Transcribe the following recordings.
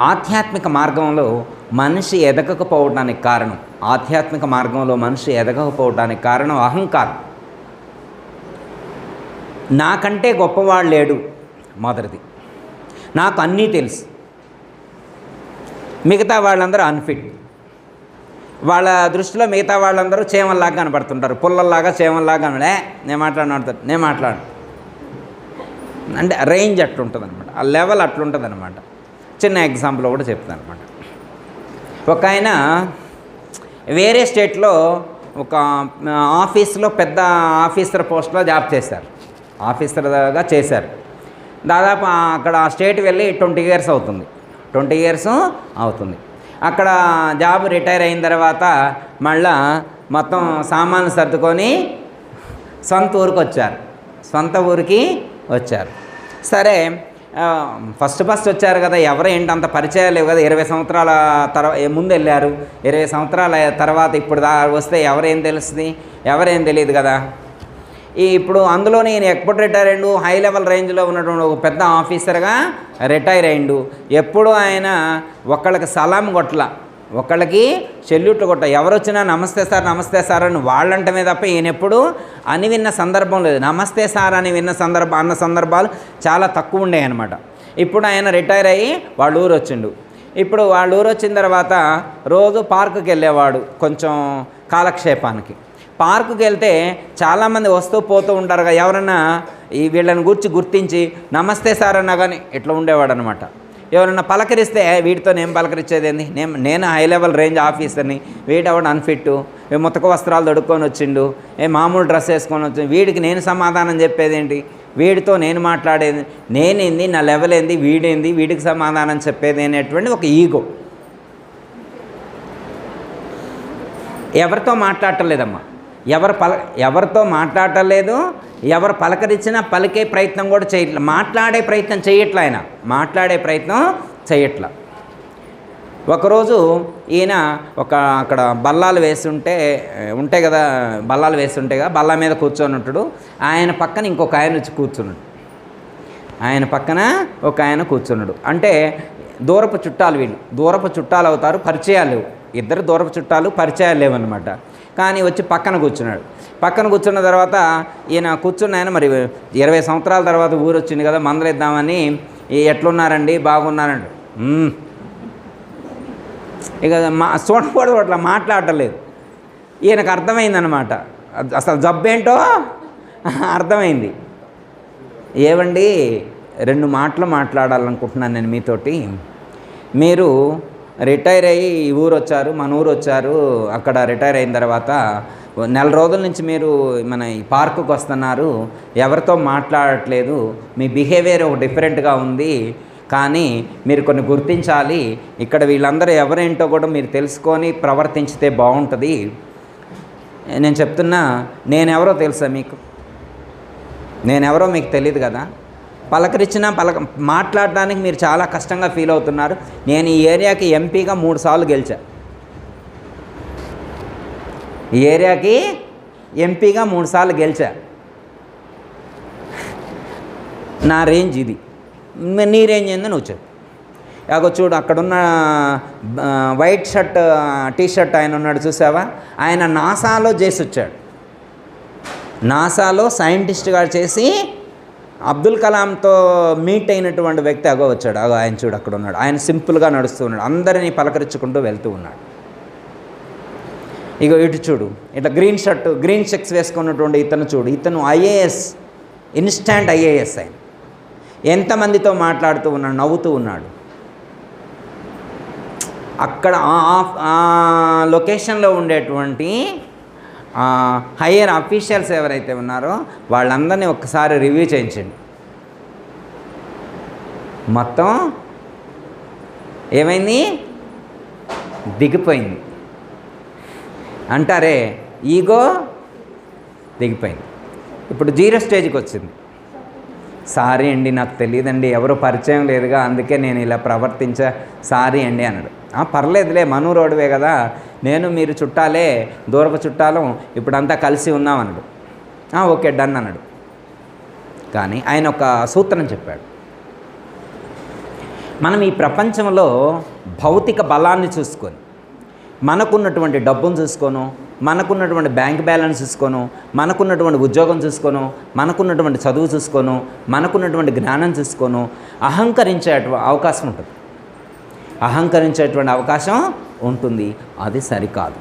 ఆధ్యాత్మిక మార్గంలో మనిషి ఎదగకపోవడానికి కారణం ఆధ్యాత్మిక మార్గంలో మనిషి ఎదగకపోవడానికి కారణం అహంకారం. నాకంటే గొప్పవాడు లేడు మొదటిది. నాకు అన్నీ తెలుసు. మిగతా వాళ్ళందరూ అన్ఫిట్ వాళ్ళ దృష్టిలో మిగతా వాళ్ళందరూ చేమల్లాగా కనపడుతుంటారు. పుల్లల్లాగా చేమల్లాగా కనబడే నేను మాట్లాడినాడుతాడు నేను మాట్లాడు అంటే రేంజ్ అట్లుంటుంది అనమాట ఆ లెవెల్ అట్లుంటుంది అనమాట చిన్న ఎగ్జాంపుల్ కూడా చెప్తాను అనమాట ఒక ఆయన వేరే స్టేట్లో ఒక ఆఫీస్లో పెద్ద ఆఫీసర్ పోస్ట్లో జాబ్ చేశారు. ఆఫీసర్గా చేశారు. దాదాపు అక్కడ స్టేట్ వెళ్ళి ట్వంటీ ఇయర్స్ అవుతుంది. ట్వంటీ ఇయర్స్ అవుతుంది. అక్కడ జాబ్ రిటైర్ అయిన తర్వాత మళ్ళా మొత్తం సామాన్లు సర్దుకొని సొంత ఊరికి వచ్చారు. సొంత ఊరికి వచ్చారు. సరే ఫస్ట్ ఫస్ట్ వచ్చారు కదా ఎవరు ఏంటి అంత పరిచయాలు లేవు కదా ఇరవై సంవత్సరాల తర్వాత ముందు వెళ్ళారు. ఇరవై సంవత్సరాల తర్వాత ఇప్పుడు దా వస్తే ఎవరేం తెలుస్తుంది? ఎవరేం తెలియదు కదా. ఈ ఇప్పుడు అందులో నేను ఎప్పుడు రిటైర్ అయ్యిండు? హై లెవెల్ రేంజ్లో ఉన్నటువంటి ఒక పెద్ద ఆఫీసర్గా రిటైర్ అయ్యిండు. ఎప్పుడు ఆయన ఒకళ్ళకి సలాం కొట్ల. ఒకళ్ళకి చెల్లుట్లు కొట్ట ఎవరు వచ్చినా నమస్తే సార్ నమస్తే సార్ అని వాళ్ళంటమే తప్ప ఈయనెప్పుడు అని విన్న సందర్భం లేదు. నమస్తే సార్ అని విన్న సందర్భ అన్న సందర్భాలు చాలా తక్కువ ఉండేవి అనమాట ఇప్పుడు ఆయన రిటైర్ అయ్యి వాళ్ళ ఊరు వచ్చిండు ఇప్పుడు వాళ్ళ ఊరు వచ్చిన తర్వాత రోజు పార్కుకి వెళ్ళేవాడు కొంచెం కాలక్షేపానికి. పార్కుకి వెళ్తే చాలామంది వస్తూ పోతూ ఉంటారు ఎవరన్నా ఈ వీళ్ళని గుర్చి గుర్తించి నమస్తే సార్ అన్నా కానీ ఇట్లా ఉండేవాడు అనమాట ఎవరైనా పలకరిస్తే వీటితో వీడితో నేను పలకరించేది ఏంది? నేను నేను హై లెవెల్ రేంజ్ ఆఫీసర్ని. వీడెవడు అన్ఫిట్ ఏ ముతక వస్త్రాలు దొడుక్కొని వచ్చిండు. ఏ మామూలు డ్రెస్ వేసుకొని వచ్చి వీడికి నేను సమాధానం చెప్పేది ఏంటి? వీడితో నేను మాట్లాడేది నేనేంది నా లెవెల్ ఏంది? వీడేంది వీడికి సమాధానం చెప్పేది అనేటువంటి ఒక ఈగో. ఎవరితో మాట్లాడటం లేదమ్మా. ఎవరు పల ఎవరితో మాట్లాడలేదు ఎవరు పలకరించినా పలికే ప్రయత్నం కూడా చేయట్లే మాట్లాడే ప్రయత్నం చేయట్లే ఆయన మాట్లాడే ప్రయత్నం చేయట్ల. ఒకరోజు ఈయన ఒక అక్కడ బల్లాలు వేస్తుంటే ఉంటాయి కదా బల్లాలు వేస్తుంటే కదా బల్ల మీద కూర్చొని ఉంటాడు ఆయన పక్కన ఇంకొక ఆయన వచ్చి కూర్చున్నాడు. ఆయన పక్కన ఒక ఆయన కూర్చున్నాడు. అంటే దూరపు చుట్టాలు వీళ్ళు దూరపు చుట్టాలు అవుతారు పరిచయాలు లేవు. ఇద్దరు దూరపు చుట్టాలు పరిచయాలు లేవన్నమాట. కానీ వచ్చి పక్కన కూర్చున్నాడు. పక్కన కూర్చున్న తర్వాత ఈయన కూర్చున్న ఆయన మరి ఇరవై సంవత్సరాల తర్వాత ఊరు వచ్చింది కదా మందలిద్దామని ఎట్లున్నారండి? బాగున్నారండి. ఇక మా చూడకూడదు అట్లా మాట్లాడలేదు. ఈయనకు అర్థమైందనమాట అసలు జబ్బేంటో అర్థమైంది. ఏవండి? రెండు మాటలు మాట్లాడాలనుకుంటున్నాను నేను మీతోటి. మీరు రిటైర్ అయ్యి ఈ ఊరు వచ్చారు మన ఊరు వచ్చారు అక్కడ రిటైర్ అయిన తర్వాత నెల రోజుల నుంచి మీరు మన ఈ పార్కుకు వస్తున్నారు. ఎవరితో మాట్లాడట్లేదు. మీ బిహేవియర్ ఒక డిఫరెంట్గా ఉంది. కానీ మీరు కొన్ని గుర్తించాలి. ఇక్కడ వీళ్ళందరూ ఎవరేంటో కూడా మీరు తెలుసుకొని ప్రవర్తించితే బాగుంటుంది. నేను చెప్తున్నా నేనెవరో తెలుసా మీకు? నేనెవరో మీకు తెలియదు కదా? పలకరించినా పలక మాట్లాడడానికి మీరు చాలా కష్టంగా ఫీల్ అవుతున్నారు. నేను ఈ ఏరియాకి ఎంపీగా మూడు సార్లు గెలిచా. ఈ ఏరియాకి ఎంపీగా మూడు సార్లు గెలిచా. నా రేంజ్ ఇది. నీ రేంజ్ ఏందో నువ్వు చెప్పు. యాగో చూడు అక్కడున్న వైట్ షర్ట్ టీ షర్ట్ ఆయన ఉన్నాడు చూసావా? ఆయన నాసాలో చేసి వచ్చాడు నాసాలో సైంటిస్ట్గా చేసి అబ్దుల్ కలాంతో మీట్ అయినటువంటి వ్యక్తి అగో వచ్చాడు. అగో ఆయన చూడు అక్కడ ఉన్నాడు. ఆయన సింపుల్గా నడుస్తూ ఉన్నాడు. అందరినీ పలకరించుకుంటూ వెళ్తూ ఉన్నాడు. ఇగో ఇటు చూడు. ఇట్లా గ్రీన్ షర్ట్ గ్రీన్ చెక్స్ వేసుకున్నటువంటి ఇతను చూడు. ఇతను ఐఏఎస్ ఇన్స్టాంట్ ఐఏఎస్ ఆయన. ఎంతమందితో మాట్లాడుతూ ఉన్నాడు నవ్వుతూ ఉన్నాడు. అక్కడ ఆ- ఆ లొకేషన్లో ఉండేటువంటి హయ్యర్ అఫీషియల్స్ ఎవరైతే ఉన్నారో వాళ్ళందరినీ ఒక్కసారి రివ్యూ చేయించండి. మొత్తం ఏమైంది? దిగిపోయింది. అంటారే ఈగో దిగిపోయింది. ఇప్పుడు జీరో స్టేజ్కి వచ్చింది. సారీ అండి నాకు తెలియదండి ఎవరు పరిచయం లేదుగా అందుకే నేను ఇలా ప్రవర్తించా సారీ అండి అన్నాడు. పర్లేదులే మనూరు రోడ్వే కదా. నేను మీరు చుట్టాలే దూరపు చుట్టాలం ఇప్పుడంతా కలిసి ఉన్నాం అన్నాడు. ఓకే డన్ అన్నాడు. కానీ ఆయన ఒక సూత్రం చెప్పాడు. మనం ఈ ప్రపంచంలో భౌతిక బలాన్ని చూసుకొని మనకున్నటువంటి డబ్బును చూసుకోను మనకున్నటువంటి బ్యాంక్ బ్యాలెన్స్ చూసుకోను మనకున్నటువంటి ఉద్యోగం చూసుకోను మనకున్నటువంటి చదువు చూసుకోను మనకున్నటువంటి జ్ఞానం చూసుకోను అహంకరించే అవకాశం ఉంటుంది. అహంకరించేటువంటి అవకాశం ఉంటుంది. అది సరికాదు.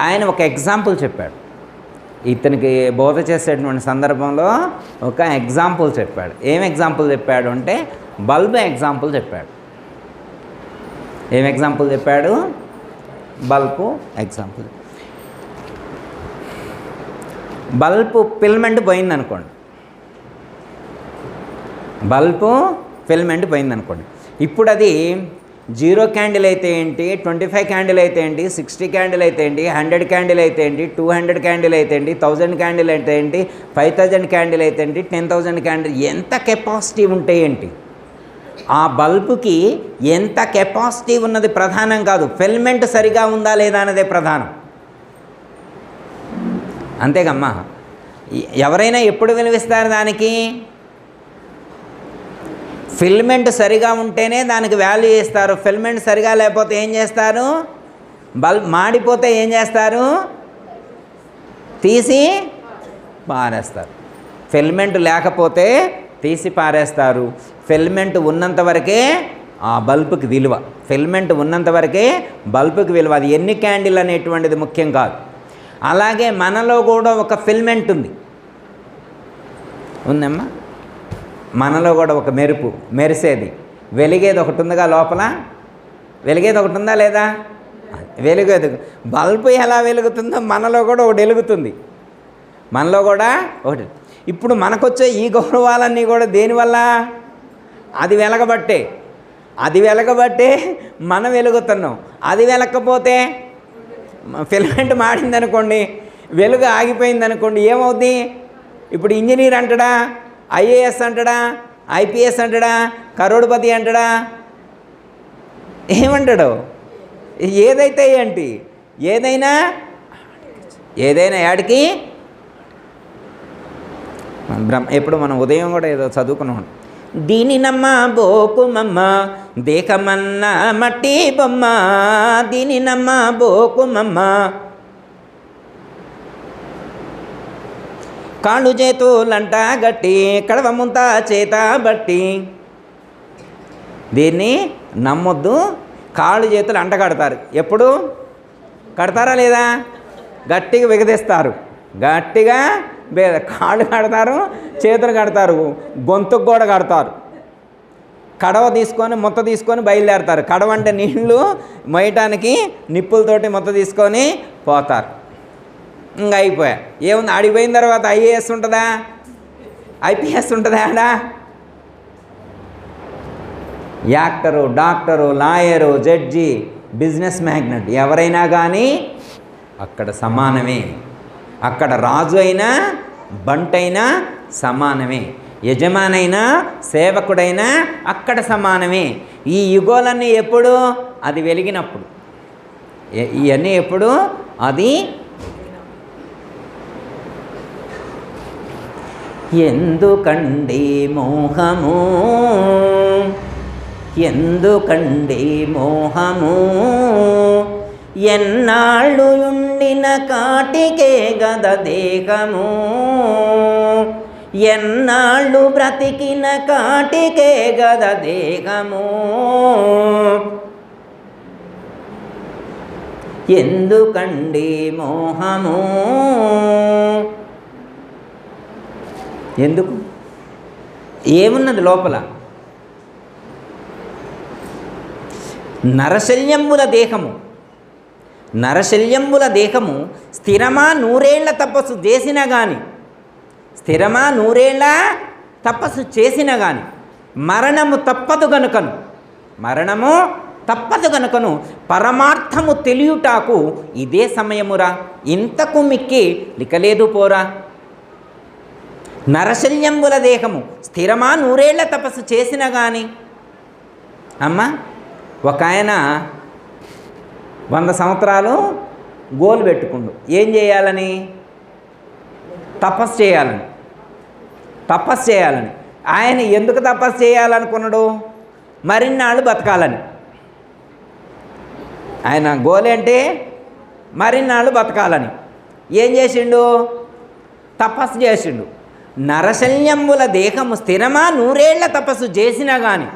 ఆయన ఒక ఎగ్జాంపుల్ చెప్పాడు. ఇతనికి బోధ చేసేటువంటి సందర్భంలో ఒక ఎగ్జాంపుల్ చెప్పాడు. ఏం ఎగ్జాంపుల్ చెప్పాడు అంటే బల్బ్ ఎగ్జాంపుల్ చెప్పాడు. ఏం ఎగ్జాంపుల్ చెప్పాడు? Bulb example. బల్బు ఫిల్మెంట్ పోయిందనుకోండి. బల్బు ఫిల్మెంట్ పోయింది అనుకోండి ఇప్పుడు అది జీరో క్యాండిల్ అయితే ఏంటి? ట్వంటీ ఫైవ్ క్యాండిల్ అయితే ఏంటి? సిక్స్టీ క్యాండిల్ అయితే ఏంటి? హండ్రెడ్ క్యాండిల్ అయితే ఏంటి? టూ హండ్రెడ్ క్యాండిల్ అయితే ఏంటి? థౌజండ్ క్యాండిల్ అయితే ఏంటి? ఫైవ్ థౌజండ్ క్యాండిల్ అయితే ఏంటి? టెన్ థౌజండ్ క్యాండిల్ ఎంత కెపాసిటీ ఉంటే ఏంటి? ఆ బల్బుకి ఎంత కెపాసిటీ ఉన్నది ప్రధానం కాదు. ఫిల్మెంట్ సరిగా ఉందా లేదా అన్నదే ప్రధానం. అంతేగమ్మా. ఎవరైనా ఎప్పుడు విలువిస్తారు దానికి? ఫిల్మెంట్ సరిగా ఉంటేనే దానికి వాల్యూ ఇస్తారు. ఫిల్మెంట్ సరిగా లేకపోతే ఏం చేస్తారు? బల్బ్ మాడిపోతే ఏం చేస్తారు? తీసి పారేస్తారు. ఫిల్మెంట్ లేకపోతే తీసి పారేస్తారు. ఫిల్మెంట్ ఉన్నంత వరకే ఆ బల్బుకి విలువ. ఫిల్మెంట్ ఉన్నంత వరకే బల్బుకి విలువ. అది ఎన్ని క్యాండిల్ అనేటువంటిది ముఖ్యం కాదు. అలాగే మనలో కూడా ఒక ఫిల్మెంట్ ఉంది. ఉందమ్మా? మనలో కూడా ఒక మెరుపు మెరిసేది. వెలిగేది ఒకటి ఉందిగా లోపల? వెలిగేది ఒకటి ఉందా లేదా? వెలుగేది. బల్బు ఎలా వెలుగుతుందో మనలో కూడా ఒకటి వెలుగుతుంది. మనలో కూడా ఒకటి. ఇప్పుడు మనకొచ్చే ఈ గౌరవాలన్నీ కూడా దేనివల్ల అది వెలగబట్టే. అది వెలగబట్టే మనం వెలుగుతున్నాం. అది వెలకపోతే ఫిలమెంట్ మాడింది అనుకోండి వెలుగు ఆగిపోయింది అనుకోండి ఏమవుద్ది? ఇప్పుడు ఇంజనీర్ అంటాడా? ఐఏఎస్ అంటాడా? ఐపీఎస్ అంటాడా? కరోడ్పతి అంటాడా? ఏమంటాడు? ఏదైతే ఏంటి? ఏదైనా? ఏదైనా యాడికి? బ్రహ్మ ఎప్పుడు మనం ఉదయం కూడా ఏదో చదువుకున్నాం. దీనినమ్మ బోకుమమ్మ దేహమన్న మట్టి బొమ్మ. దీనినమ్మ బోకుమమ్మ. కాళ్ళు చేతులంట గట్టి కడవముంత చేత బట్టి. దీన్ని నమ్మొద్దు. కాళ్ళు చేతులు అంట కడతారు. ఎప్పుడు? కడతారా లేదా? గట్టిగా విగదిస్తారు. గట్టిగా కాళ్ళు కడతారు చేతులు కడతారు గొంతుకు కూడా కడతారు. కడవ తీసుకొని మొత్త తీసుకొని బయలుదేరతారు. కడవ అంటే నీళ్ళు మొయ్యటానికి నిప్పులతోటి మొత్త తీసుకొని పోతారు. ఇంకా అయిపోయా ఏముంది ఆడిపోయిన తర్వాత ఐఏఎస్ ఉంటుందా? ఐపీఎస్ ఉంటుందా ఆడ? Actor doctor lawyer judge business magnet ఎవరైనా కానీ అక్కడ సమానమే. అక్కడ రాజు అయినా బంటైనా సమానమే. యజమానైనా సేవకుడైనా అక్కడ సమానమే. ఈ యుగోలన్నీ ఎప్పుడు? అది వెలిగినప్పుడు. ఇవన్నీ ఎప్పుడు? అది ఎందుకండి మోహము? ఎందుకండి మోహము? ఎన్నాళ్ళు ఉండిన కాటికే గద దేహము? ఎన్నాళ్ళు బ్రతికిన కాటికే గద దేహము? ఎందుకండి మోహము? ఎందుకు? ఏమున్నది లోపల? నరశల్యంబుల దేహము. నరశల్యంబుల దేహము స్థిరమా నూరేళ్ళ తపస్సు చేసినా కానీ స్థిరమా నూరేళ్ళ తపస్సు చేసిన కానీ మరణము తప్పదు గనుకను మరణము తప్పదు గనుకను పరమార్థము తెలియుటాకు ఇదే సమయమురా. ఇంతకు మిక్కి లికలేదు పోరా. నరశల్యంబుల దేహము. స్థిరమా నూరేళ్ళ తపస్సు చేసిన కానీ అమ్మ ఒక ఆయన వంద సంవత్సరాలు గోల్ పెట్టుకుండు. ఏం చేయాలని? తపస్సు చేయాలని. తపస్సు చేయాలని. ఆయన ఎందుకు తపస్సు చేయాలనుకున్నాడు? మరిన్నాళ్ళు బతకాలని. ఆయన గోల్ ఏంటి మరిన్నాళ్ళు బతకాలని. ఏం చేసిండు? తపస్సు చేసిండు. నరశల్యముల దేహము స్థిరమా? నూరేళ్ళ తపస్సు చేసినా కానీ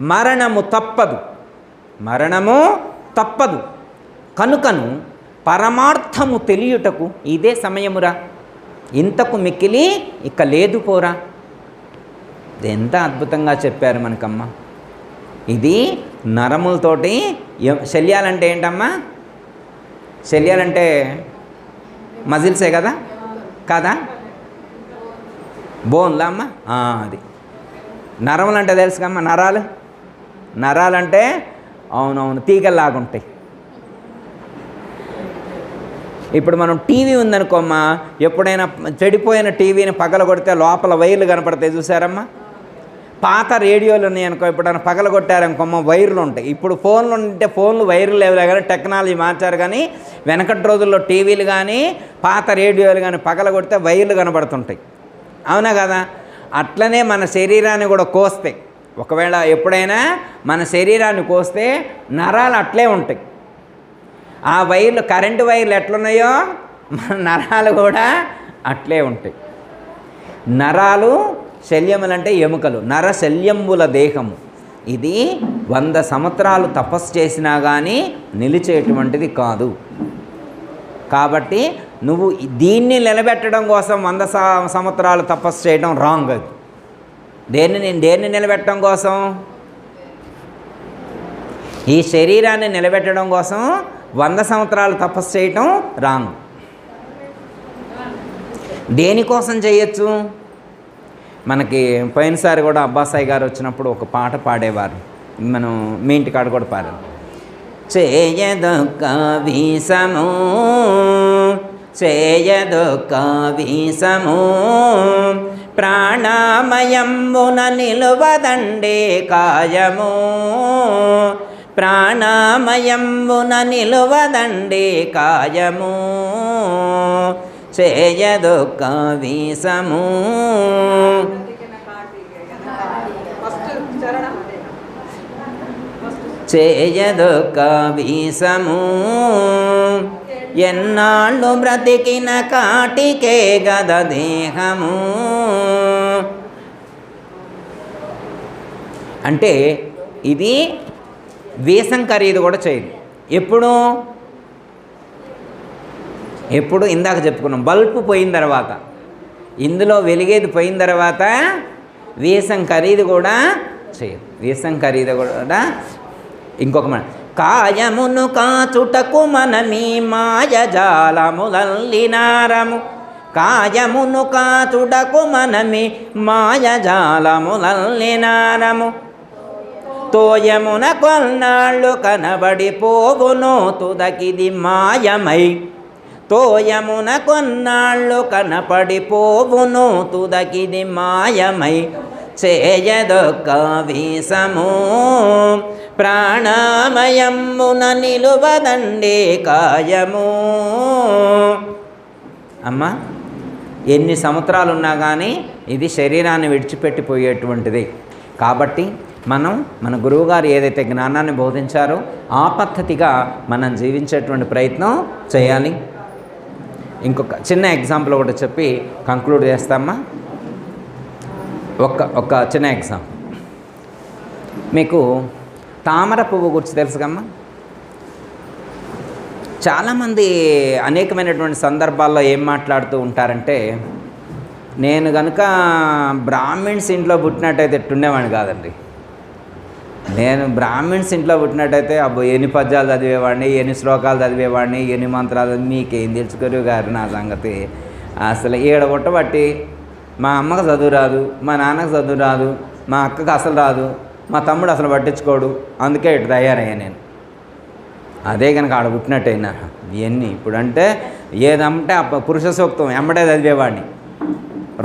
మరణము తప్పదు. మరణము తప్పదు. కనుకను పరమార్థము తెలియుటకు ఇదే సమయమురా. ఇంతకు మిక్కిలి ఇక లేదు పోరా. ఎంత అద్భుతంగా చెప్పారు మనకమ్మ. ఇది నరములతోటి శల్యాలంటే ఏంటమ్మా? శల్యాలంటే మజిల్సే కదా? కాదా? బోన్లా అమ్మ? అది. నరములు అంటే తెలుసుకమ్మ నరాలు? నరాలంటే అవునవును తీగల్లాగుంటాయి. ఇప్పుడు మనం టీవీ ఉందనుకోమ్మా ఎప్పుడైనా చెడిపోయిన టీవీని పగల కొడితే లోపల వైర్లు కనపడతాయి చూసారమ్మా పాత రేడియోలు ఉన్నాయి అనుకో ఎప్పుడైనా పగల కొట్టారనుకోమ్మ వైర్లు ఉంటాయి. ఇప్పుడు ఫోన్లు ఉంటే ఫోన్లు వైర్లు లేవులే కానీ టెక్నాలజీ మార్చారు కానీ వెనకటి రోజుల్లో టీవీలు కానీ పాత రేడియోలు కానీ పగల కొడితే వైర్లు కనబడుతుంటాయి అవునా కదా? అట్లనే మన శరీరాన్ని కూడా కోస్తాయి. ఒకవేళ ఎప్పుడైనా మన శరీరాన్ని కోస్తే నరాలు అట్లే ఉంటాయి. ఆ వైర్లు కరెంటు వైర్లు ఎట్లున్నాయో మన నరాలు కూడా అట్లే ఉంటాయి. నరాలు శల్యములు అంటే ఎముకలు. నర శల్యంబుల దేహము. ఇది వంద సంవత్సరాలు తపస్సు చేసినా కానీ నిలిచేటువంటిది కాదు. కాబట్టి నువ్వు దీన్ని నిలబెట్టడం కోసం వంద సంవత్సరాలు తపస్సు చేయడం రాంగ్ అది. దేన్ని నేను దేన్ని నిలబెట్టడం కోసం? ఈ శరీరాన్ని నిలబెట్టడం కోసం వంద సంవత్సరాలు తపస్సు చేయటం రాంగ్. దేనికోసం చేయొచ్చు? మనకి పోయినసారి కూడా అబ్బాసాయి గారు వచ్చినప్పుడు ఒక పాట పాడేవారు. మనం మీ ఇంటికాడ కూడా పాడారు చేయదొక్క వీసము చేయదొక్క వీసము ప్రాణామయంబున నిలువదండే కాయము. ప్రాణామయంబున నిలువదండే కాయము. చేయదొక్క వీసము ఫస్ట్ చరణం ఎన్నాళ్ళు బ్రతికిన కాటికే గద దేహము. అంటే ఇది వేసం ఖరీదు కూడా చేయదు. ఎప్పుడు? ఎప్పుడు? ఇందాక చెప్పుకున్నాం. బల్బు పోయిన తర్వాత. ఇందులో వెలిగేది పోయిన తర్వాత వేసం ఖరీదు కూడా చేయదు. వేసం ఖరీదు కూడా ఇంకొక మన కాయమును కాచుటకు మనమీ మాయజాలములల్లినారము కాయమును కాచుటకు మనమి మాయజాలములల్లినారము తోయమున కొన్నాళ్ళు కనబడిపోవును తుదకిది మాయమై. తోయమున కొన్నాళ్ళు కనపడిపోవును తుదకిది మాయమై. చేయదొక్క వీసము ప్రాణామయమున నిలువదండే కాయము. అమ్మా ఎన్ని సంవత్సరాలు ఉన్నా కానీ ఇది శరీరాన్ని విడిచిపెట్టిపోయేటువంటిది. కాబట్టి మనం మన గురువుగారు ఏదైతే జ్ఞానాన్ని బోధించారో ఆ పద్ధతిగా మనం జీవించేటువంటి ప్రయత్నం చేయాలి. ఇంకొక చిన్న ఎగ్జాంపుల్ ఒకటి చెప్పి కంక్లూడ్ చేస్తామా? ఒక ఒక చిన్న ఎగ్జాంపుల్ మీకు తామర పువ్వు గురించి తెలుసుకమ్మా చాలామంది అనేకమైనటువంటి సందర్భాల్లో ఏం మాట్లాడుతూ ఉంటారంటే నేను కనుక బ్రాహ్మిన్స్ ఇంట్లో పుట్టినట్టయితే ఎట్టుండేవాడిని కాదండి. నేను బ్రాహ్మిన్స్ ఇంట్లో పుట్టినట్టయితే అబ్బో ఎన్ని పద్యాలు చదివేవాడిని ఎన్ని శ్లోకాలు చదివేవాడిని ఎన్ని మంత్రాలు మీకేం తెలుసుకోరు గారు నా సంగతి. అసలు ఈడ పుట్టబట్టి మా అమ్మకు చదువు రాదు మా నాన్నకు చదువు రాదు మా అక్కకు అసలు రాదు మా తమ్ముడు అసలు పట్టించుకోడు అందుకే ఇటు తయారయ్యా నేను. అదే కనుక ఆడ పుట్టినట్టయినా ఇవన్నీ ఇప్పుడంటే ఏదంటే అప్ప పురుష సూక్తం ఎమ్మటే చదివేవాడిని.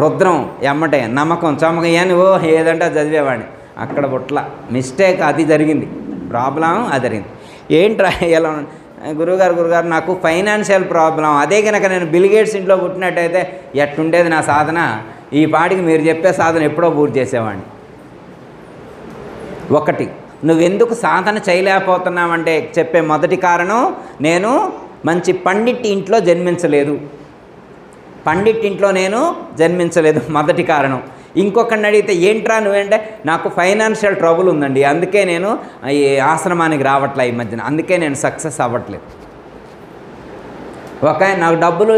రుద్రం ఎమ్మటే నమ్మకం చమ్మకం ఇవన్నీ ఓ ఏదంటే అది చదివేవాడిని. అక్కడ పుట్ల మిస్టేక్ అది జరిగింది. ప్రాబ్లం అది జరిగింది. ఏంట్రా ఎలా గురుగారు గురువుగారు గురుగారు నాకు ఫైనాన్షియల్ ప్రాబ్లం అదే కనుక నేను బిల్గేట్స్ ఇంట్లో పుట్టినట్టయితే ఎట్టుండేది నా సాధన? ఈ పాటికి మీరు చెప్పే సాధన ఎప్పుడో పూర్తి చేసేవాడిని. ఒకటి నువ్వెందుకు సాధన చేయలేకపోతున్నావంటే చెప్పే మొదటి కారణం నేను మంచి పండిట్ ఇంట్లో జన్మించలేదు. పండిట్ ఇంట్లో నేను జన్మించలేదు. మొదటి కారణం. ఇంకొకరిని అడిగితే ఏంట్రా నువ్వేంటే? నాకు ఫైనాన్షియల్ ట్రబుల్ ఉందండి. అందుకే నేను ఈ ఆశ్రమానికి రావట్లే ఈ మధ్యన. అందుకే నేను సక్సెస్ అవ్వట్లేదు. ఒక ఆయన నాకు డబ్బులు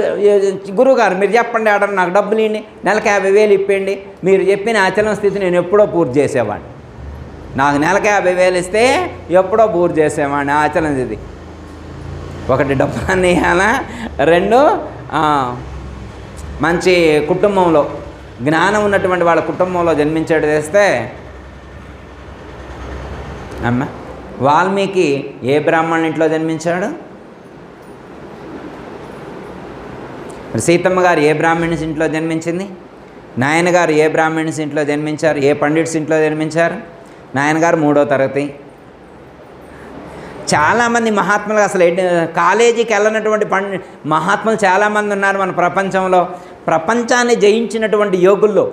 గురువుగారు మీరు చెప్పండి ఆడ నాకు డబ్బులు ఇవ్వండి నెలకు యాభై వేలు ఇప్పండి మీరు చెప్పిన ఆచరణ స్థితి నేను ఎప్పుడో పూర్తి చేసేవాడిని. నాకు నెలకు యాభై వేలు ఇస్తే ఎప్పుడో పూర్తి చేసేవాడిని ఆచరణ స్థితి. ఒకటి డబ్బులు అన్నీ ఇవ్వాలా రెండు మంచి కుటుంబంలో జ్ఞానం ఉన్నటువంటి వాళ్ళ కుటుంబంలో జన్మించేది చేస్తే అమ్మ వాల్మీకి ఏ బ్రాహ్మణుని ఇంట్లో జన్మించాడు? మరి సీతమ్మ గారు ఏ బ్రాహ్మణ్స్ ఇంట్లో జన్మించింది? నాయనగారు ఏ బ్రాహ్మణ్స్ ఇంట్లో జన్మించారు? ఏ పండిట్స్ ఇంట్లో జన్మించారు? నాయనగారు మూడో తరగతి. చాలామంది మహాత్ములు అసలు కాలేజీకి వెళ్ళనటువంటి పండి మహాత్ములు చాలామంది ఉన్నారు మన ప్రపంచంలో. ప్రపంచాన్ని జయించినటువంటి యోగుల్లో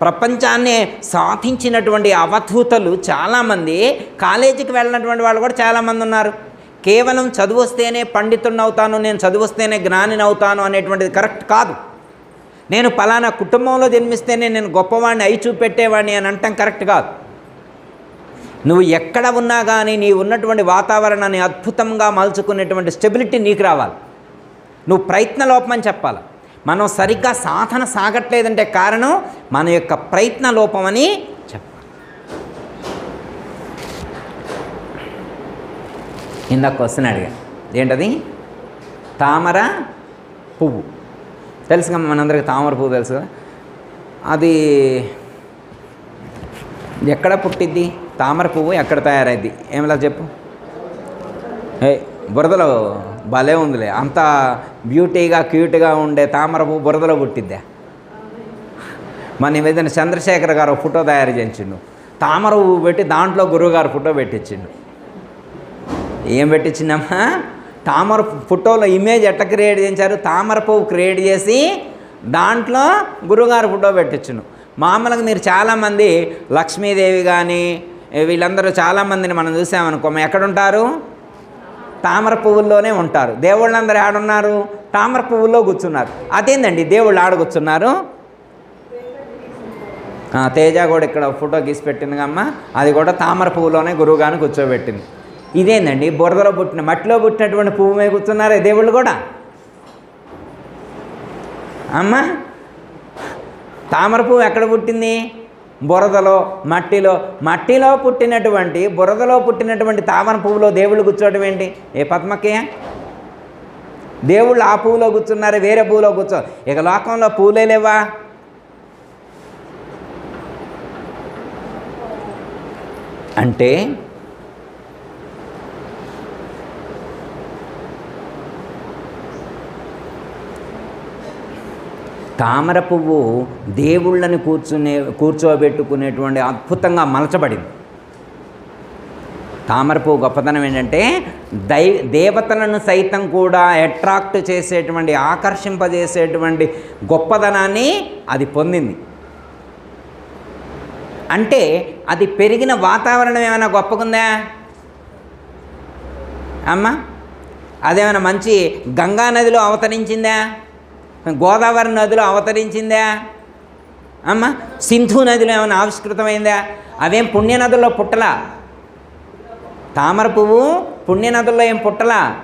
ప్రపంచాన్ని సాధించినటువంటి అవధూతలు చాలామంది కాలేజీకి వెళ్ళినటువంటి వాళ్ళు కూడా చాలామంది ఉన్నారు. కేవలం చదువు వస్తేనే పండితుడిని అవుతాను నేను చదువు వస్తేనే జ్ఞానిని అవుతాను అనేటువంటిది కరెక్ట్ కాదు. నేను పలానా కుటుంబంలో జన్మిస్తేనే నేను గొప్పవాడిని అయి చూపెట్టేవాడిని అని అంటాం కరెక్ట్ కాదు. నువ్వు ఎక్కడ ఉన్నా కానీ నీ ఉన్నటువంటి వాతావరణాన్ని అద్భుతంగా మలుచుకునేటువంటి స్టెబిలిటీ నీకు రావాలి. నువ్వు ప్రయత్న లోపమని చెప్పాలి. మనం సరిగ్గా సాధన సాగట్లేదంటే కారణం మన యొక్క ప్రయత్న లోపమని చెప్పాలి ఇందాక క్వశ్చన్ అడిగా. ఏంటది? తామర పువ్వు. తెలుసు కదా మనందరికి తామర పువ్వు తెలుసు కదా? అది ఎక్కడ పుట్టిద్ది? తామర పువ్వు ఎక్కడ తయారైద్ది? ఏమిలా చెప్పు. ఏ బురదలో భలే ఉందిలే. అంత బ్యూటీగా క్యూట్గా ఉండే తామర పువ్వు బురదలో పుట్టిద్దా? మన ఏదైనా చంద్రశేఖర్ గారు ఫోటో తయారు చేయించిండు. తామర పువ్వు పెట్టి దాంట్లో గురువుగారు ఫోటో పెట్టించిండు. ఏం పెట్టించిందమ్మా? తామర ఫోటోలో ఇమేజ్ ఎట్ట క్రియేట్ చేశారు తామర పువ్వు క్రియేట్ చేసి దాంట్లో గురుగారు ఫోటో పెట్టించును. మామూలుగా మీరు చాలామంది లక్ష్మీదేవి కానీ వీళ్ళందరూ చాలామందిని మనం చూసామనుకో ఎక్కడుంటారు? తామర పువ్వుల్లోనే ఉంటారు. దేవుళ్ళందరూ ఆడున్నారు తామర పువ్వుల్లో కూర్చున్నారు. అదేందండి? దేవుళ్ళు ఆడ కూర్చున్నారు. తేజ కూడా ఇక్కడ ఫోటో గీసి పెట్టింది అమ్మ. అది కూడా తామర పువ్వులోనే గురువుగాని కూర్చోబెట్టింది. ఇదేందండి? బురదలో పుట్టిన మట్టిలో పుట్టినటువంటి పువ్వు మీద కూర్చున్నారే దేవుళ్ళు కూడా? అమ్మ తామర పువ్వు ఎక్కడ పుట్టింది? బురదలో మట్టిలో. మట్టిలో పుట్టినటువంటి బురదలో పుట్టినటువంటి తామర పువ్వులో దేవుళ్ళు కూర్చోవడం ఏంటి? ఏ పద్మకయ్య దేవుళ్ళు ఆ పువ్వులో కూర్చున్నారు వేరే పువ్వులో కూర్చో. ఇక లోకంలో పూలే లేవా? అంటే తామర పువ్వు దేవుళ్ళని కూర్చునే కూర్చోబెట్టుకునేటువంటి అద్భుతంగా మలచబడింది. తామర పువ్వు గొప్పతనం ఏంటంటే దై దేవతలను సైతం కూడా అట్రాక్ట్ చేసేటువంటి ఆకర్షింపజేసేటువంటి గొప్పదనాన్ని అది పొందింది. అంటే అది పెరిగిన వాతావరణం ఏమైనా గొప్పగుందా? అమ్మా అదేమైనా మంచి గంగా నదిలో అవతరించిందా? గోదావరి నదిలో అవతరించిందా? అమ్మ సింధు నదిలో ఏమైనా ఆవిష్కృతమైందా? అవేం పుణ్యనదుల్లో పుట్టలా? తామర పువ్వు పుణ్యనదుల్లో ఏం పుట్టలా?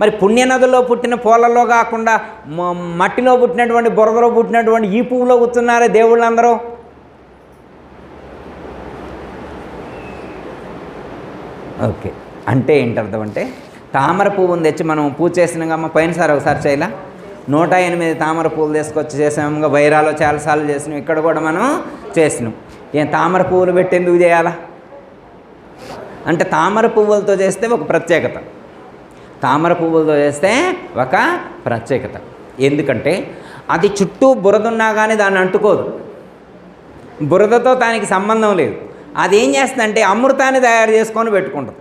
మరి పుణ్యనదుల్లో పుట్టిన పూలలో కాకుండా మట్టిలో పుట్టినటువంటి బురదలో పుట్టినటువంటి ఈ పువ్వులో కూర్చున్నారే దేవుళ్ళందరూ? ఓకే. అంటే ఏంటర్థం అంటే తామర పువ్వుని తెచ్చి మనం పూజ చేసినాగమ్మ పోయినసారి ఒకసారి చేయాలా? నూట ఎనిమిది తామర పూలు తీసుకొచ్చి చేసాము. ఇంకా చాలాసార్లు చేసినాం. ఇక్కడ కూడా మనం చేసినాం. ఏం తామర పువ్వులు పెట్టి ఎందుకు చేయాలా? అంటే తామర పువ్వులతో చేస్తే ఒక ప్రత్యేకత. తామర పువ్వులతో చేస్తే ఒక ప్రత్యేకత. ఎందుకంటే అది చుట్టూ బురద ఉన్నా కానీ దాన్ని అంటుకోదు. బురదతో దానికి సంబంధం లేదు. అది ఏం చేస్తుందంటే అమృతాన్ని తయారు చేసుకొని పెట్టుకుంటుంది.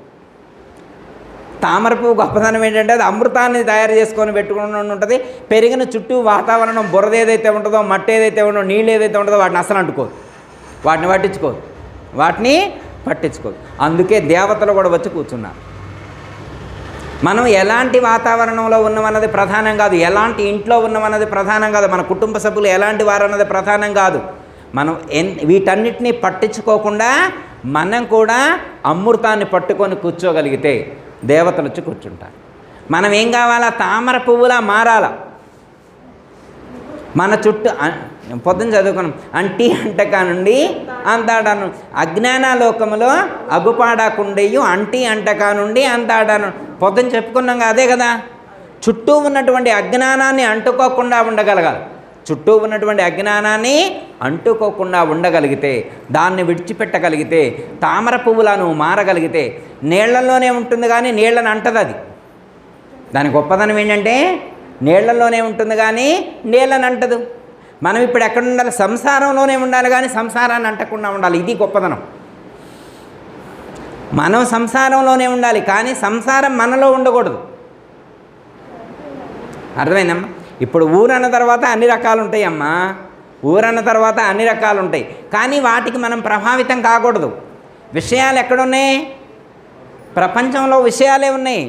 తామర పువ్వు గొప్పతనం ఏంటంటే అది అమృతాన్ని తయారు చేసుకొని పెట్టుకుని ఉంటుంది పెరిగిన చుట్టూ వాతావరణం బురద ఏదైతే ఉంటుందో మట్టి ఏదైతే ఉంటుందో నీళ్ళు ఏదైతే ఉంటుందో వాటిని అసలు అంటుకోదు. వాటిని పట్టించుకోదు. వాటిని పట్టించుకోదు. అందుకే దేవతలు కూడా వచ్చి కూర్చున్నారు. మనం ఎలాంటి వాతావరణంలో ఉన్నామన్నది ప్రధానం కాదు. ఎలాంటి ఇంట్లో ఉన్నామన్నది ప్రధానం కాదు. మన కుటుంబ సభ్యులు ఎలాంటి వారు అన్నది ప్రధానం కాదు. మనం ఎన్ వీటన్నిటినీ పట్టించుకోకుండా మనం కూడా అమృతాన్ని పట్టుకొని కూర్చోగలిగితే దేవతలు వచ్చి కూర్చుంటారు. మనం ఏం కావాలా? తామర పువ్వులా మారాల? మన చుట్టూ పొద్దున చదువుకున్నాం. అంటి అంటకా నుండి అంతాడాను అజ్ఞానాలోకములో అగుపాడాకుండేయు అంటి అంటకా నుండి అంతాడాను పొద్దున చెప్పుకున్నాం అదే కదా. చుట్టూ ఉన్నటువంటి అజ్ఞానాన్ని అంటుకోకుండా ఉండగలగాలి. చుట్టూ ఉన్నటువంటి అజ్ఞానాన్ని అంటుకోకుండా ఉండగలిగితే దాన్ని విడిచిపెట్టగలిగితే తామర పువ్వులా నువ్వు మారగలిగితే నీళ్ళలోనే ఉంటుంది కానీ నీళ్ళని అంటది అది. దాని గొప్పదనం ఏంటంటే నీళ్ళలోనే ఉంటుంది కానీ నీళ్ళని అంటదు. మనం ఇప్పుడు ఎక్కడ ఉండాలి? సంసారంలోనే ఉండాలి కానీ సంసారాన్ని అంటకుండా ఉండాలి. ఇది గొప్పదనం మనం సంసారంలోనే ఉండాలి కానీ సంసారం మనలో ఉండకూడదు. అర్థమైందమ్మా? ఇప్పుడు ఊరన్న తర్వాత అన్ని రకాలు ఉంటాయి అమ్మా ఊరన్న తర్వాత అన్ని రకాలు ఉంటాయి కానీ వాటికి మనం ప్రభావితం కాకూడదు. విషయాలు ఎక్కడున్నాయి? ప్రపంచంలో విషయాలే ఉన్నాయి.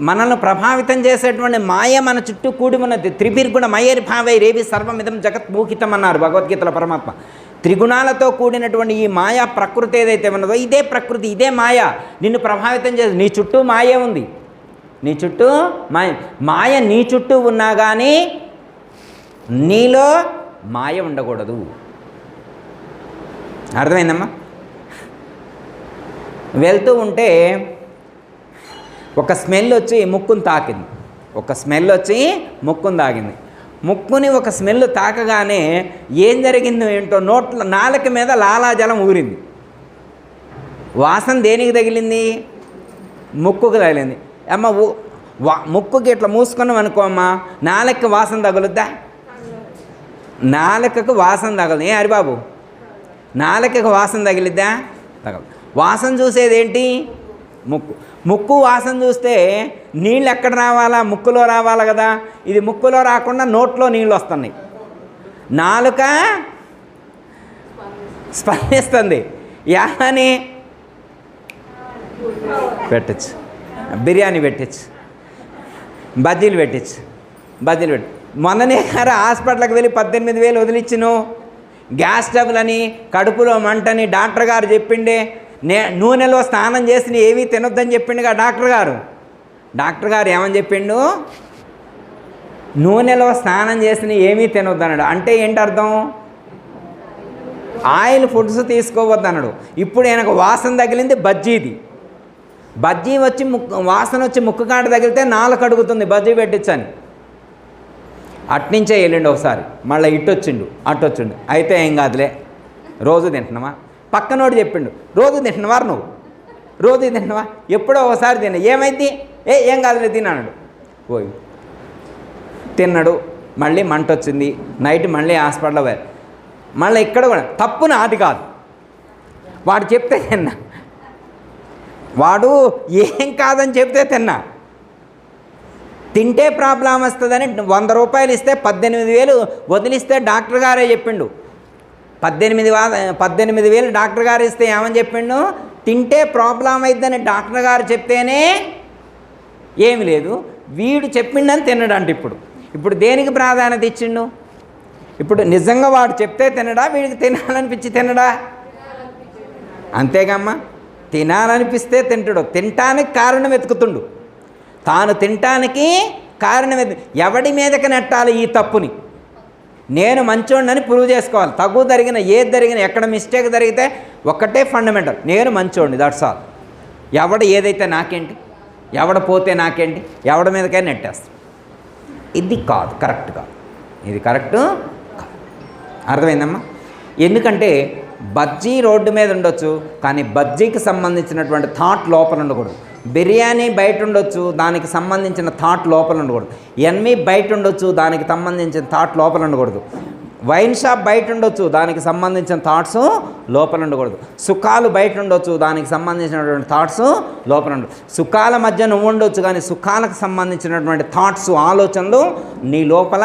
మనల్ని ప్రభావితం చేసేటువంటి మాయ మన చుట్టూ కూడి ఉన్నది త్రిభిర్గుణ మయేర్ భావై రేవి సర్వమిదం జగత్ మూహితం అన్నారు భగవద్గీతల పరమాత్మ. త్రిగుణాలతో కూడినటువంటి ఈ మాయా ప్రకృతి ఏదైతే ఉన్నదో ఇదే ప్రకృతి ఇదే మాయ. నిన్ను ప్రభావితం చేసి నీ చుట్టూ మాయే ఉంది. నీ చుట్టూ మాయ మాయ నీ చుట్టూ ఉన్నా కానీ నీలో మాయ ఉండకూడదు. అర్థమైందమ్మా? వెళ్తూ ఉంటే ఒక స్మెల్ వచ్చి ముక్కును తాకింది. ఒక స్మెల్ వచ్చి ముక్కును తాకింది. ముక్కుని ఒక స్మెల్ తాకగానే ఏం జరిగిందో ఏంటో నోట్ల నాలుక మీద లాలాజలం ఊరింది. వాసన దేనికి తగిలింది? ముక్కుకు తగిలింది. అమ్మ వా ముక్కుకి ఇట్లా మూసుకున్నాం అనుకో అమ్మ నాలుకకి వాసన తగులుద్దా? నాలుకకు వాసన తగలదు. ఏ హరిబాబు? నాలుకకు వాసన తగిలిద్దా? తగలదు. వాసన చూసేది ఏంటి ముక్కు. ముక్కు వాసన చూస్తే నీళ్ళు ఎక్కడ రావాలా? ముక్కులో రావాలా కదా. ఇది ముక్కులో రాకుండా నోట్లో నీళ్ళు వస్తున్నాయి. నాలుక స్పందిస్తుంది. యాని పెట్టచ్చు. బిర్యానీ పెట్టచ్చు. బజ్జీలు పెట్టచ్చు. బజ్జీలు పెట్టి మొన్ననే కారా హాస్పిటల్కి వెళ్ళి పద్దెనిమిది వేలు వదిలిచ్చిను. గ్యాస్ ట్రబుల్ కడుపులో మంటని డాక్టర్ గారు చెప్పిండే నే నూనెలో స్నానం చేసి ఏమీ తినొద్దని చెప్పిండుగా డాక్టర్ గారు. డాక్టర్ గారు ఏమని చెప్పిండు? నూనెలో స్నానం చేసిన ఏమీ తినొద్దన్నాడు. అంటే ఏంటి అర్థం ఆయిల్ ఫుడ్స్ తీసుకోవద్దన్నాడు. ఇప్పుడు ఆయనకు వాసన తగిలింది బజ్జీది. బజ్జీ వచ్చి ముక్కు వాసన వచ్చి ముక్కు కాంట తగిలితే నాలుగు అడుగుతుంది బజ్జీ పెట్టించని. అట్నుంచే వెళ్ళిండు ఒకసారి మళ్ళీ ఇటు వచ్చిండు అటు వచ్చిండు అయితే ఏం కాదులే రోజు తింటున్నావా పక్కనోడు చెప్పిండు రోజు తింటున్నావా నువ్వు? రోజు తింటున్నావా? ఎప్పుడో ఒకసారి తిన్నా ఏమైంది? ఏ ఏం కాదులే తిన్నాడు పోయి తిన్నాడు మళ్ళీ మంట వచ్చింది నైట్ మళ్ళీ హాస్పిటల్లో పోయారు. మళ్ళీ ఇక్కడ కూడా తప్పు నాది కాదు. వాడు చెప్తే తిన్నా వాడు ఏం కాదని చెప్తే తిన్నా. తింటే ప్రాబ్లం వస్తుందని వంద రూపాయలు ఇస్తే పద్దెనిమిది వేలు వదిలిస్తే డాక్టర్ గారే చెప్పిండు. పద్దెనిమిది వా పద్దెనిమిది వేలు డాక్టర్ గారు ఇస్తే ఏమని చెప్పిండు? తింటే ప్రాబ్లం అయిద్దని డాక్టర్ గారు చెప్తేనే ఏమి లేదు. వీడు చెప్పిండని తినడంట ఇప్పుడు. ఇప్పుడు దేనికి ప్రాధాన్యత ఇచ్చిండు? ఇప్పుడు నిజంగా వాడు చెప్తే తినడా? వీడికి తినాలనిపించి తినడా? అంతేగమ్మా తినాలనిపిస్తే తింటాడు. తినటానికి కారణం వెతుకుతుండు. తాను తినటానికి కారణం ఎవడి మీదకి నెట్టాలి ఈ తప్పుని? నేను మంచోడినని ప్రూవ్ చేసుకోవాలి. తగు జరిగిన ఏది జరిగిన ఎక్కడ మిస్టేక్ జరిగితే ఒక్కటే ఫండమెంటల్ నేను మంచోడిని దట్స్ ఆల్ ఎవడ ఏదైతే నాకేంటి? ఎవడ పోతే నాకేంటి? ఎవడ మీదకే నెట్టేస్తాను ఇది కాదు కరెక్ట్ కాదు. ఇది కరెక్ట్ అర్థమైందమ్మా? ఎందుకంటే బజ్జీ రోడ్డు మీద ఉండొచ్చు కానీ బజ్జీకి సంబంధించినటువంటి థాట్ లోపల ఉండకూడదు. బిర్యానీ బయట ఉండొచ్చు దానికి సంబంధించిన థాట్ లోపల ఉండకూడదు. ఎన్వి బయట ఉండొచ్చు దానికి సంబంధించిన థాట్ లోపల ఉండకూడదు. వైన్ షాప్ బయట ఉండొచ్చు దానికి సంబంధించిన థాట్స్ లోపల ఉండకూడదు. సుఖాలు బయట ఉండొచ్చు దానికి సంబంధించినటువంటి థాట్స్ లోపల ఉండదు సుఖాల మధ్య నువ్వు ఉండొచ్చు కానీ సుఖాలకు సంబంధించినటువంటి థాట్స్ ఆలోచనలు నీ లోపల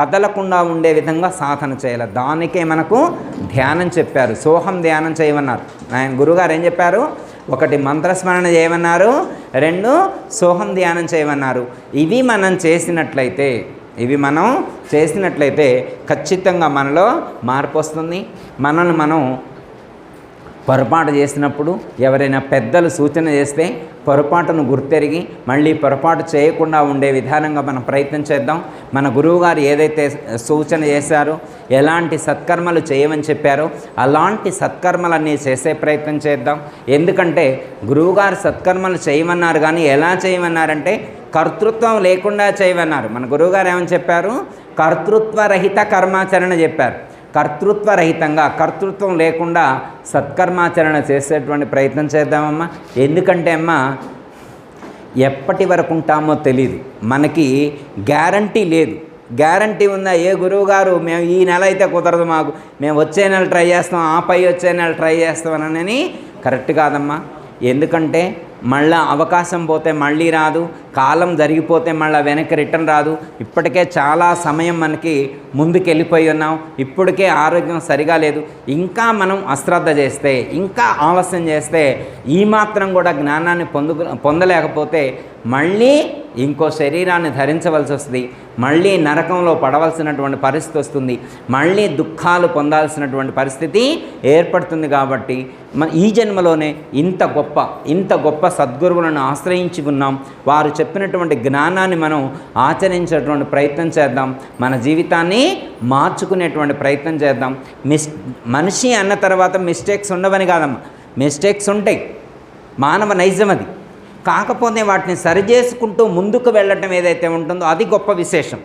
కదలకుండా ఉండే విధంగా సాధన చేయాలి. దానికే మనకు ధ్యానం చెప్పారు. సోహం ధ్యానం చేయమన్నారు. ఆయన గురుగారు ఏం చెప్పారు? ఒకటి మంత్రస్మరణ చేయమన్నారు. రెండు సోహం ధ్యానం చేయమన్నారు. ఇవి మనం చేసినట్లయితే ఇవి మనం చేసినట్లయితే ఖచ్చితంగా మనలో మార్పు వస్తుంది. మనల్ని మనం పొరపాటు చేసినప్పుడు ఎవరైనా పెద్దలు సూచన చేస్తే పొరపాటును గుర్తెరిగి మళ్ళీ పొరపాటు చేయకుండా ఉండే విధానంగా మనం ప్రయత్నం చేద్దాం. మన గురువుగారు ఏదైతే సూచన చేశారో ఎలాంటి సత్కర్మలు చేయమని చెప్పారో అలాంటి సత్కర్మలన్నీ చేసే ప్రయత్నం చేద్దాం. ఎందుకంటే గురువుగారు సత్కర్మలు చేయమన్నారు కానీ ఎలా చేయమన్నారంటే కర్తృత్వం లేకుండా చేయమన్నారు. మన గురువుగారు ఏమని చెప్పారు? కర్తృత్వరహిత కర్మాచరణ చెప్పారు. కర్తృత్వరహితంగా కర్తృత్వం లేకుండా సత్కర్మాచరణ చేసేటువంటి ప్రయత్నం చేద్దామమ్మా. ఎందుకంటే అమ్మా ఎప్పటి వరకు ఉంటామో తెలియదు మనకి గ్యారంటీ లేదు. గ్యారంటీ ఉందా? ఏ గురువు గారు మేము ఈ నెల అయితే కుదరదు మాకు. మేము వచ్చే నెల ట్రై చేస్తాం ఆ పై వచ్చే నెల ట్రై చేస్తామనని కరెక్ట్ కాదమ్మా. ఎందుకంటే మళ్ళా అవకాశం పోతే మళ్ళీ రాదు. కాలం జరిగిపోతే మళ్ళీ వెనక్కి రిటర్న్ రాదు. ఇప్పటికే చాలా సమయం మనకి ముందుకు వెళ్ళిపోయి ఉన్నాం. ఇప్పటికే ఆరోగ్యం సరిగా లేదు. ఇంకా మనం అశ్రద్ధ చేస్తే ఇంకా ఆలస్యం చేస్తే ఈ మాత్రం కూడా జ్ఞానాన్ని పొందు పొందలేకపోతే మళ్ళీ ఇంకో శరీరాన్ని ధరించవలసి వస్తుంది. మళ్ళీ నరకంలో పడవలసినటువంటి పరిస్థితి వస్తుంది. మళ్ళీ దుఃఖాలు పొందాల్సినటువంటి పరిస్థితి ఏర్పడుతుంది కాబట్టి మన ఈ జన్మలోనే ఇంత గొప్ప ఇంత గొప్ప సద్గురువులను ఆశ్రయించి ఉన్నాం వారు చెప్పినటువంటి జ్ఞానాన్ని మనం ఆచరించేటువంటి ప్రయత్నం చేద్దాం. మన జీవితాన్ని మార్చుకునేటువంటి ప్రయత్నం చేద్దాం. మిస్ మనిషి అన్న తర్వాత మిస్టేక్స్ ఉండవని కాదమ్మా. మిస్టేక్స్ ఉంటాయి. మానవ నైజం అది. కాకపోతే వాటిని సరిచేసుకుంటూ ముందుకు వెళ్ళటం ఏదైతే ఉంటుందో అది గొప్ప విశేషం.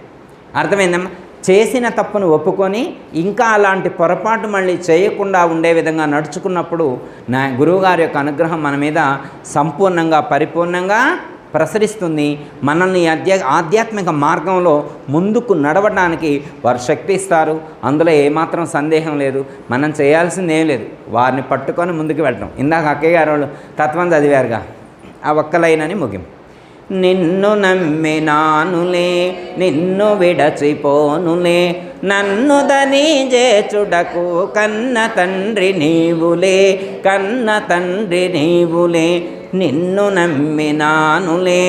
అర్థమైందమ్మా? చేసిన తప్పును ఒప్పుకొని ఇంకా అలాంటి పొరపాటు మళ్ళీ చేయకుండా ఉండే విధంగా నడుచుకున్నప్పుడు నా గురువుగారి యొక్క అనుగ్రహం మన మీద సంపూర్ణంగా పరిపూర్ణంగా ప్రసరిస్తుంది. మనల్ని అధ్యా ఆధ్యాత్మిక మార్గంలో ముందుకు నడవడానికి వారు శక్తి ఇస్తారు. అందులో ఏమాత్రం సందేహం లేదు. మనం చేయాల్సింది ఏం లేదు. వారిని పట్టుకొని ముందుకు వెళ్ళటం. ఇందాక అక్కయ్య గారు వాళ్ళు తత్వం చదివారుగా. ఆ ఒక్కలైనని ముగింపు. నిన్ను నమ్మినానులే నిన్ను విడచిపోనులే నన్ను దని చేచుడకు కన్న తండ్రి నీవులే కన్న తండ్రి నీవులే నిన్ను నమ్మినానులే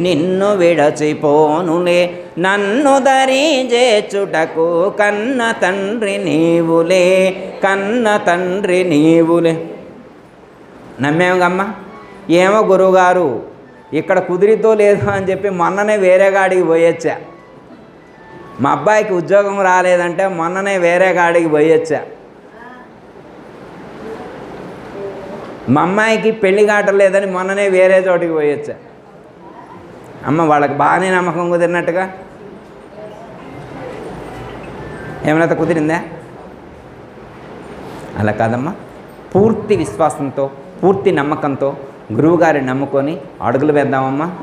నిన్ను విడచిపోనులే. నన్ను దరి చేచుటకు కన్న తండ్రి నీవులే కన్న తండ్రి నీవులే. నమ్మేమమ్మా ఏమో గురువుగారు ఇక్కడ కుదిరితో లేదు అని చెప్పి మొన్ననే వేరే గాడికి పోయొచ్చా. మా అబ్బాయికి ఉద్యోగం రాలేదంటే మొన్ననే వేరే గాడికి పోయొచ్చా. మా అమ్మాయికి పెళ్ళి కాటలేదని మొన్ననే వేరే చోటికి పోయొచ్చా. అమ్మ వాళ్ళకి బాగానే నమ్మకం కుదిరినట్టుగా. ఏమైనా కుదిరిందా? అలా కాదమ్మా. పూర్తి విశ్వాసంతో పూర్తి నమ్మకంతో గురువుగారిని నమ్ముకొని అడుగులు వేద్దామమ్మా.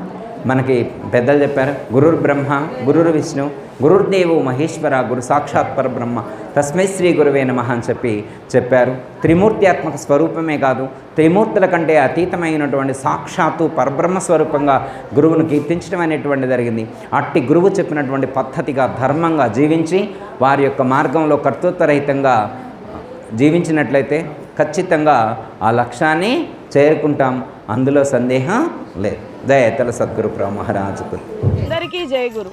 మనకి పెద్దలు చెప్పారు గురుర్ బ్రహ్మ గురుర్ విష్ణు గురుర్దేవో మహేశ్వర గురు సాక్షాత్ పరబ్రహ్మ తస్మై శ్రీ గురువే నమ అని చెప్పి చెప్పారు. త్రిమూర్త్యాత్మక స్వరూపమే కాదు త్రిమూర్తుల కంటే అతీతమైనటువంటి సాక్షాత్తు పరబ్రహ్మ స్వరూపంగా గురువును కీర్తించడం అనేటువంటి జరిగింది. అట్టి గురువు చెప్పినటువంటి పద్ధతిగా ధర్మంగా జీవించి వారి యొక్క మార్గంలో కర్తృత్వరహితంగా జీవించినట్లయితే ఖచ్చితంగా ఆ లక్ష్యాన్ని చేరుకుంటాం. అందులో సందేహం లేదు. దయతల సద్గురు ప్ర మహారాజుకు అందరికీ జయ గురు.